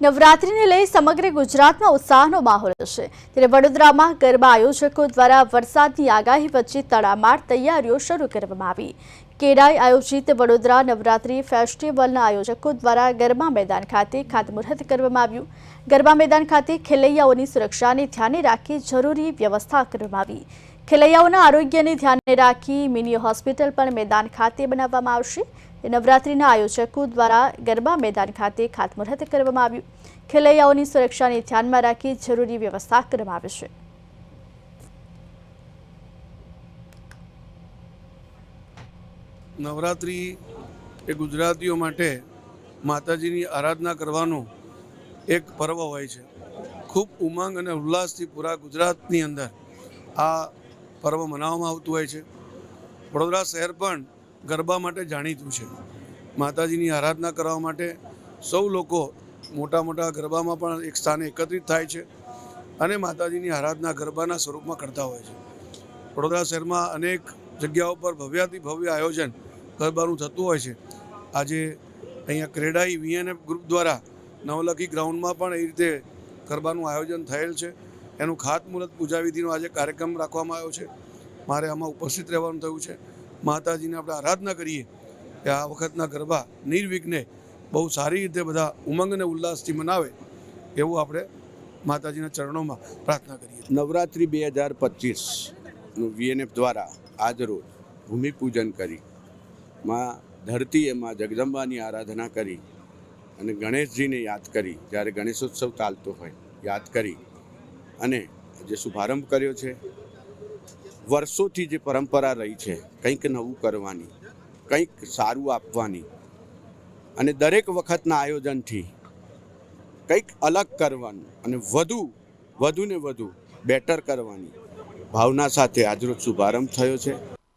નવરાત્રિને લઈ સમગ્ર ગુજરાતમાં ઉત્સાહનો માહોલ છે. ત્યારે વડોદરામાં ગરબા આયોજકો દ્વારા વરસાદની આગાહી વચ્ચે તડામાર તૈયારીઓ શરૂ કરવામાં આવી. કેડાઈ આયોજિત વડોદરા નવરાત્રિ ફેસ્ટિવલના આયોજકો દ્વારા ગરબા મેદાન ખાતે ખાતમુહૂર્ત કરવામાં આવ્યું. ગરબા મેદાન ખાતે ખેલૈયાઓની સુરક્ષાને ધ્યાને રાખી જરૂરી વ્યવસ્થા કરવામાં આવી. ખેલૈયાઓના આરોગ્યને ધ્યાને રાખી મિની હોસ્પિટલ પણ મેદાન ખાતે બનાવવામાં આવશે. નવરાત્રિના આયોજકો દ્વારા ગરબા મેદાન ખાતે ખાતમુહૂર્ત કરવામાં આવ્યું. ખેલૈયાઓની સુરક્ષાને ધ્યાનમાં રાખી જરૂરી વ્યવસ્થા કરવામાં આવી છે. નવરાત્રિ એ ગુજરાતીઓ માટે માતાજીની આરાધના કરવાનું એક પર્વ હોય છે. ખૂબ ઉમંગ અને ઉલ્લાસથી પૂરા ગુજરાતની અંદર આ પર્વ મનાવવામાં આવતું હોય છે. વડોદરા શહેર પણ ગરબા માટે જાણીતું છે. માતાજીની આરાધના કરવા માટે સૌ લોકો મોટા મોટા ગરબામાં પણ એક સ્થાને એકત્રિત થાય છે અને માતાજીની આરાધના ગરબાના સ્વરૂપમાં કરતા હોય છે. વડોદરા શહેરમાં અનેક જગ્યાઓ પર ભવ્યાથી ભવ્ય આયોજન ગરબાનું થતું હોય છે. આજે અહીંયા ક્રેડાઈ વીએનએફ ગ્રુપ દ્વારા નવલખી ગ્રાઉન્ડમાં પણ એ રીતે ગરબાનું આયોજન થયેલ છે. એનું ખાતમુહૂર્ત પૂજા વિધિનો આજે કાર્યક્રમ રાખવામાં આવ્યો છે. મારે આમાં ઉપસ્થિત રહેવાનું થયું છે. માતાજીને આપણે આરાધના કરીએ કે આ વખતના ગરબા નિર્વિઘ્ને બહુ સારી રીતે બધા ઉમંગ અને ઉલ્લાસથી મનાવે એવું આપણે માતાજીના ચરણોમાં પ્રાર્થના કરીએ. નવરાત્રિ બે હજાર પચીસનું વીએનએફ દ્વારા આજરોજ ભૂમિપૂજન કરી માં ધરતીએ માં જગદંબાની આરાધના કરી અને ગણેશજીને યાદ કરી, જ્યારે ગણેશોત્સવ ચાલતો હોય, યાદ કરી અને જે શુભારંભ કર્યો છે, વર્ષોથી જે પરંપરા રહી છે, કંઈક નવું કરવાની, કંઈક સારું આપવાની અને દરેક વખતના આયોજનથી કંઈક અલગ કરવાનું અને વધુ વધુ ને વધુ બેટર કરવાની ભાવના સાથે આજરોજ શુભારંભ થયો છે.